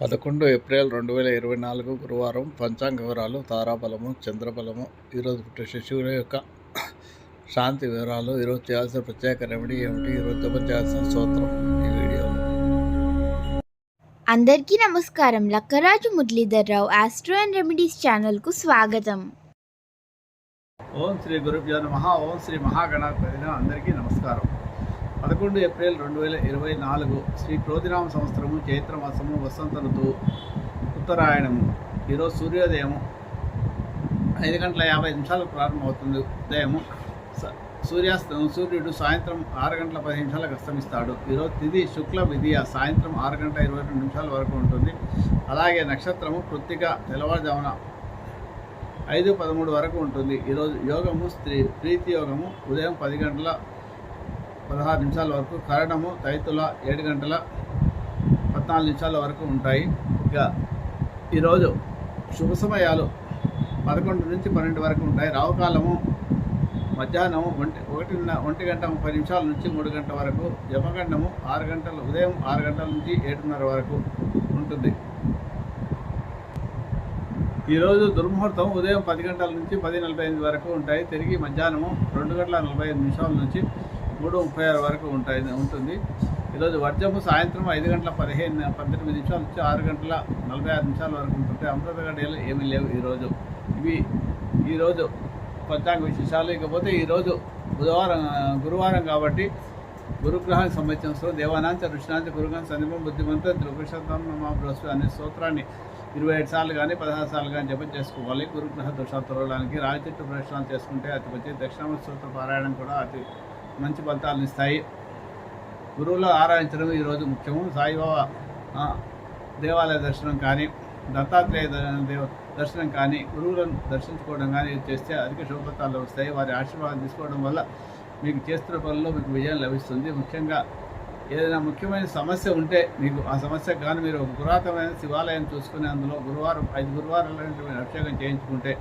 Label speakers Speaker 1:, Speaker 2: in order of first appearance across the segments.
Speaker 1: పదకొండు ఏప్రిల్ రెండు వేల ఇరవై నాలుగు గురువారం పంచాంగ వివరాలు తారాబలము చంద్రబలము ఈరోజు పుట్టే శిశువుల యొక్క శాంతి వివరాలు ఈరోజు చేయాల్సిన ప్రత్యేక రెమెడీ ఏమిటి ఈరోజు జపం చేయాల్సిన స్తోత్రం ఈ వీడియోలో.
Speaker 2: అందరికీ నమస్కారం. Lakkaraju Muralidhar Rao astro and remedies ఛానల్కు స్వాగతం.
Speaker 3: ఓం శ్రీ గురుభ్యో నమ ఓం శ్రీ మహాగణాధిపతి అందరికీ నమస్కారం. పదకొండు ఏప్రిల్ రెండు వేల ఇరవై నాలుగు శ్రీ క్రోతిరామ సంవత్సరము చైత్రమాసము వసంత ఋతువు ఉత్తరాయణము. ఈరోజు సూర్యోదయము. ఐదు గంటల యాభై నిమిషాలకు ప్రారంభమవుతుంది ఉదయము. స- సూర్యుడు సాయంత్రం ఆరు గంటల పది నిమిషాలకు అస్తమిస్తాడు. ఈరోజు తిథి శుక్ల విధియ సాయంత్రం ఆరు గంటల ఇరవై రెండు నిమిషాల వరకు ఉంటుంది. అలాగే నక్షత్రము కృత్తిక తెల్లవారుజామున ఐదు పదమూడు వరకు ఉంటుంది. ఈరోజు యోగము స్త్రీ ప్రీతి యోగము ఉదయం పది గంటల పదహారు నిమిషాల వరకు కరణము తైతుల ఏడు గంటల పద్నాలుగు నిమిషాల వరకు ఉంటాయి. ఇక ఈరోజు శుభ సమయాలు పదకొండు నుంచి పన్నెండు వరకు ఉంటాయి. రావుకాలము మధ్యాహ్నం ఒంటి ఒకటిన్న ఒంటి గంట ముప్పై నిమిషాల నుంచి మూడు గంటల వరకు జపగండము ఆరు గంటల ఉదయం ఆరు గంటల నుంచి ఏడున్నర వరకు ఉంటుంది. ఈరోజు దుర్ముహూర్తం ఉదయం పది గంటల నుంచి పది నలభై ఐదు వరకు ఉంటాయి. తిరిగి మధ్యాహ్నము రెండు గంటల నలభై ఐదు నిమిషాల నుంచి మూడు ముప్పై ఆరు వరకు ఉంటాయి ఉంటుంది. ఈరోజు వర్జము సాయంత్రం ఐదు గంటల పదిహేను పద్దెనిమిది నిమిషాల నుంచి ఆరు గంటల నలభై ఆరు నిమిషాల వరకు ఉంటుంది అమృతగడేలు ఏమీ లేవు ఈరోజు. ఇవి ఈరోజు పంచాంగ విశేషాలు. ఇకపోతే ఈరోజు బుధవారం గురువారం కాబట్టి గురుగ్రహానికి సంబంధించిన దేవానాంత దేవానాంచ గురుగ్రహం సందీపం బుద్ధిమంత త్రిపురుషోత్తం మా అనే స్తోత్రాన్ని ఇరవై ఏడు సార్లు కానీ పదహారు సార్లు కానీ జపం చేసుకోవాలి. గురుగ్రహ దోషాలు తొలగడానికి రావి చెట్టు ప్రదక్షిణాలు చేసుకుంటే అతి మంచి దక్షిణామ స్తోత్ర పారాయణం కూడా అతి మంచి ఫలితాలను ఇస్తాయి. గురువులు ఆరాధించడం ఈరోజు ముఖ్యము. సాయిబాబా దేవాలయ దర్శనం కానీ దత్తాత్రేయ దేవ దర్శనం కానీ గురువులను దర్శించుకోవడం కానీ చేస్తే అధిక శుభఫలితాలు వస్తాయి. వారి ఆశీర్వాదం తీసుకోవడం వల్ల మీకు చేస్తున్న పనుల్లో మీకు విజయం లభిస్తుంది. ముఖ్యంగా ఏదైనా ముఖ్యమైన సమస్య ఉంటే మీకు ఆ సమస్య కానీ మీరు ఒక పురాతనమైన శివాలయం చూసుకుని అందులో గురువారం ఐదు గురువారాలు అభిషేకం చేయించుకుంటే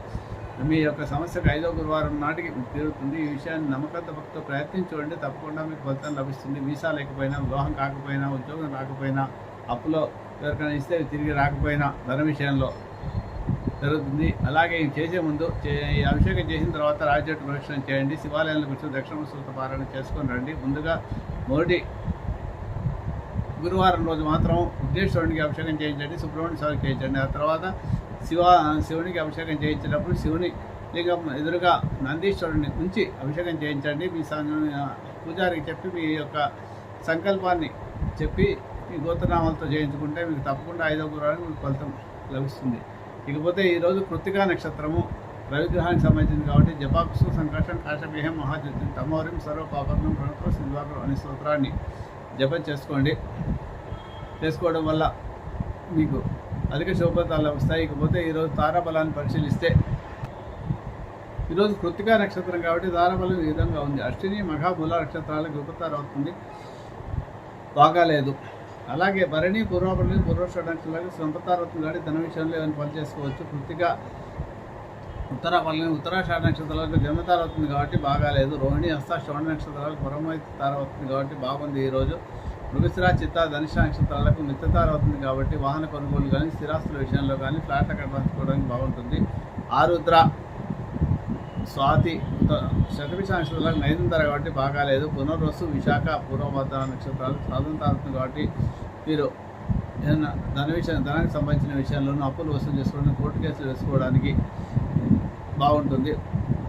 Speaker 3: మీ యొక్క సమస్యకు ఐదో గురువారం నాటికి మీకు తీరుతుంది. ఈ విషయాన్ని నమ్మకత భక్తితో ప్రయత్నించండి తప్పకుండా మీకు ఫలితం లభిస్తుంది. వీసా లేకపోయినా వివాహం కాకపోయినా ఉద్యోగం రాకపోయినా అప్పులో ఎవరికైనా ఇస్తే తిరిగి రాకపోయినా ధన విషయంలో జరుగుతుంది. అలాగే చేసే ముందు ఈ అభిషేకం చేసిన తర్వాత రాజచెట్టు ప్రదక్షిణ చేయండి. శివాలయంలో కూర్చొని దక్షిణ సూత్ర పారాయణ చేసుకొని రండి. ముందుగా మొదటి గురువారం రోజు మాత్రం ఉద్దేశ్వరునికి అభిషేకం చేయించండి. సుబ్రహ్మణ్య స్వామికి చేయించండి. ఆ తర్వాత శివ శివునికి అభిషేకం చేయించినప్పుడు శివుని లింగం ఎదురుగా నందీశ్వరుని ఉంచి అభిషేకం చేయించండి. మీ పూజారికి చెప్పి మీ యొక్క సంకల్పాన్ని చెప్పి మీ గోత్రనామాలతో చేయించుకుంటే మీకు తప్పకుండా ఐదో గురానికి మీకు ఫలితం లభిస్తుంది. ఇకపోతే ఈరోజు కృతికా నక్షత్రము రవిగ్రహానికి సంబంధించింది కాబట్టి జపాకుసు సంకర్షణ కాశమేహం మహాజ్యోతి తమోరిం సర్వ పాపర్ణం ప్రణతో అనే స్తోత్రాన్ని జపం చేసుకోండి. చేసుకోవడం వల్ల మీకు అధిక శుభఫలితాలు వస్తాయి ఇకపోతే ఈరోజు తారాబలాన్ని పరిశీలిస్తే ఈరోజు కృతికా నక్షత్రం కాబట్టి తారాబలం ఈ విధంగా ఉంది. అశ్విని మహాబుల నక్షత్రాలకు ఉపతారం అవుతుంది. బాగాలేదు. అలాగే భరణి పూర్వభరణి పూర్వష నక్షత్రాలకు సంపతారం అవుతుంది కాబట్టి ధన విషయంలో ఏమైనా పని చేసుకోవచ్చు. కృతిక ఉత్తరాపల్లి ఉత్తరాషాఢ నక్షత్రాలకు జన్మతార అవుతుంది కాబట్టి బాగాలేదు. రోహిణి హస్త శ్రవణ నక్షత్రాలకు పరమైత తార అవుతుంది కాబట్టి బాగుంది ఈరోజు. మృగశిర చిత్త ధనుష నక్షత్రాలకు నిత్యతార అవుతుంది కాబట్టి వాహన కొనుగోలు కానీ స్థిరాస్తుల విషయంలో కానీ ఫ్లాట్ల కట్టుకోవడానికి బాగుంటుంది. ఆరుద్ర స్వాతి శతభిష నక్షత్రాలకు నైదంతర కాబట్టి బాగాలేదు పునర్వసు విశాఖ పూర్వభద్ర నక్షత్రాలు స్వాతంత్రం అవుతుంది కాబట్టి మీరు ఏదైనా ధన విషయం ధనానికి సంబంధించిన విషయంలోనూ అప్పులు వసూలు చేసుకోవడానికి కోర్టు కేసులు వేసుకోవడానికి బాగుంటుంది.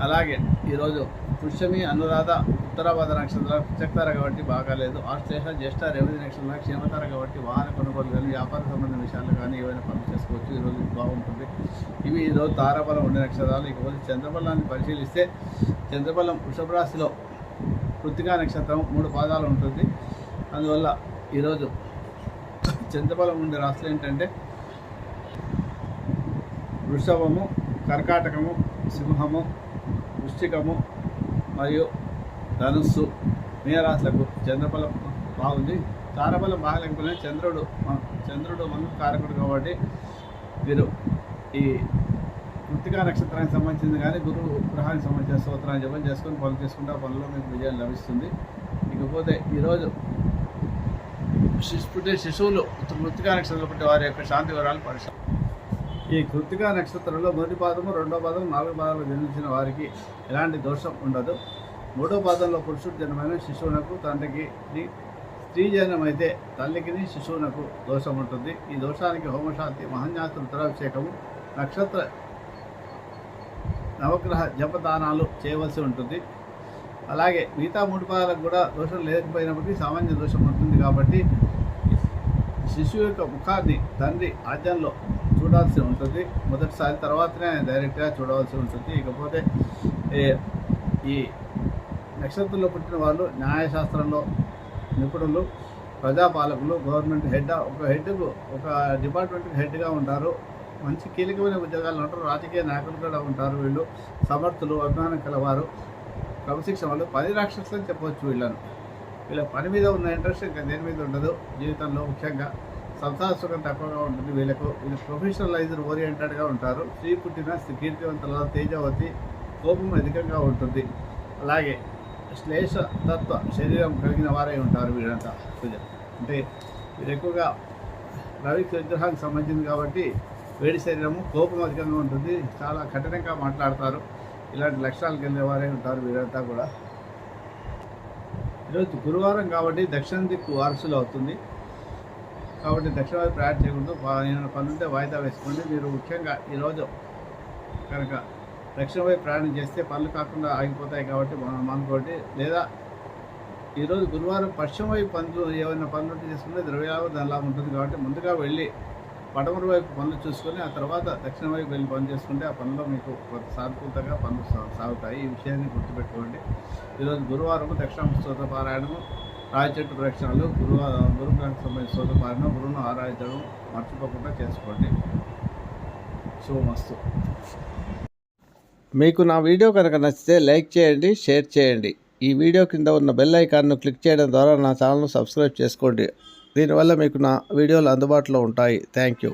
Speaker 3: అలాగే ఈరోజు పుష్యమి అనురాధ ఉత్తరాభాద నక్షత్రాలు ప్రత్యక్తార కాబట్టి బాగాలేదు. ఆశ్లేష జ్యేష్ఠ రేవతి నక్షత్రాలు క్షేమతార కాబట్టి వాహన కొనుగోలు కానీ వ్యాపార సంబంధ విషయాలు కానీ ఏవైనా పనులు చేసుకోవచ్చు. ఈరోజు బాగుంటుంది. ఇవి ఈరోజు తారాబలం ఉండే నక్షత్రాలు. ఇకపోతే చంద్రబలాన్ని పరిశీలిస్తే చంద్రబలం వృషభ రాశిలో కృతికా నక్షత్రం మూడు పాదాలు ఉంటుంది. అందువల్ల ఈరోజు చంద్రబలం ఉండే రాశులు ఏంటంటే వృషభము కర్కాటకము సింహము వృశ్చికము మరియు ధనుస్సు మీనరాశులకు చంద్రబలం బాగుంది. తారఫలం బాగలేకపోయినా చంద్రుడు చంద్రుడు మనకు కారకుడు కాబట్టి వీరు ఈ కృతికా నక్షత్రానికి సంబంధించింది కానీ గురువు గ్రహానికి సంబంధించిన స్తోత్రాన్ని జపం చేసుకొని పనులు చేసుకుంటే ఆ పనుల్లో మీకు విజయం లభిస్తుంది. ఇకపోతే ఈరోజు పుట్టే శిశువులు కృతికా నక్షత్రంలో పుట్టే వారి యొక్క శాంతి వివరాలు పరిశీలి ఈ కృతికా నక్షత్రంలో మొదటి పాదము రెండో పాదము నాలుగో పాదంలో జన్మించిన వారికి ఎలాంటి దోషం ఉండదు. మూడో పాదంలో పురుషుడు జన్మైన శిశువునకు తండ్రికి స్త్రీ జన్మైతే తల్లికిని శిశువునకు దోషం ఉంటుంది. ఈ దోషానికి హోమశాంతి మహన్యాస్త్ర రుద్రాభిషేకము నక్షత్ర నవగ్రహ జపదానాలు చేయవలసి ఉంటుంది. అలాగే మిగతా మూడు పాదాలకు కూడా దోషం లేకపోయినప్పటికీ సామాన్య దోషం ఉంటుంది కాబట్టి శిశువు యొక్క ముఖాన్ని తండ్రి ఆజ్ఞంలో చూడాల్సి ఉంటుంది. మొదటిసారి తర్వాతనే డైరెక్ట్గా చూడవలసి ఉంటుంది. ఇకపోతే ఈ నక్షత్రంలో పుట్టిన వాళ్ళు న్యాయశాస్త్రంలో నిపుణులు ప్రజాపాలకులు గవర్నమెంట్ హెడ్ ఒక హెడ్కు ఒక డిపార్ట్మెంట్కి హెడ్గా ఉంటారు. మంచి కీలకమైన ఉద్యోగాలు ఉంటారు. రాజకీయ నాయకులు కూడా ఉంటారు వీళ్ళు. సమర్థులు అభిమానం కలవారు. క్రమశిక్షణ వాళ్ళు పని రాక్షసులు చెప్పవచ్చు వీళ్ళను. వీళ్ళ పని మీద ఉన్న ఇంట్రెస్ట్ ఇంకా దేని మీద ఉండదు. జీవితంలో ముఖ్యంగా సంసార సుఖం తక్కువగా ఉంటుంది. వీళ్ళకు వీళ్ళు ప్రొఫెషనలైజర్ ఓరియంటెడ్గా ఉంటారు. స్త్రీ పుట్టిన స్త్రీ కీర్తివంతుల తేజవతి కోపం అధికంగా ఉంటుంది. అలాగే శ్లేష తత్వ శరీరం కలిగిన వారై ఉంటారు వీళ్ళంతా. పూజ. అంటే వీరు ఎక్కువగా రవి విగ్రహానికి సంబంధించింది కాబట్టి వేడి శరీరము కోపం అధికంగా ఉంటుంది. చాలా కఠినంగా మాట్లాడతారు. ఇలాంటి లక్షణాలు కలిగిన వారే ఉంటారు వీరంతా కూడా. ఈరోజు గురువారం కాబట్టి దక్షిణ దిక్కు వారసులు అవుతుంది. కాబట్టి దక్షిణ వైపు ప్రయాణం చేయకూడదు. ఏమైనా పని ఉంటే వాయిదా వేసుకోండి. మీరు ముఖ్యంగా ఈరోజు కనుక దక్షిణ వైపు ప్రయాణం చేస్తే పనులు కాకుండా ఆగిపోతాయి కాబట్టి మనం అనుకోండి. లేదా ఈరోజు గురువారం పశ్చిమ వైపు పనులు ఏమైనా పనులు ఉంటే చేసుకుంటే ద్రవ్యాలు దానిలా ఉంటుంది కాబట్టి ముందుగా వెళ్ళి పడమర వైపు పనులు చూసుకొని ఆ తర్వాత దక్షిణ వైపు వెళ్ళి పని చేసుకుంటే ఆ పనిలో మీకు కొంత సానుకూలతగా పనులు సాగుతాయి. ఈ విషయాన్ని గుర్తుపెట్టుకోండి. ఈరోజు గురువారం దక్షిణ స్తోత్ర పారాయణము. రాయి చెట్టు ప్రదక్షిణలు గురు గురుగ్రహకు సంబంధించిన స్తోత్ర పారాయణం గురువును ఆరాధించడం మర్చిపోకుండా చేసుకోండి. శుభమస్తు.
Speaker 1: మీకు నా వీడియో కనుక నచ్చితే లైక్ చేయండి షేర్ చేయండి. ఈ వీడియో కింద ఉన్న బెల్ ఐకాన్ను క్లిక్ చేయడం ద్వారా నా ఛానల్ను సబ్స్క్రైబ్ చేసుకోండి. దీనివల్ల మీకు నా వీడియోలు అందుబాటులో ఉంటాయి. Thank you.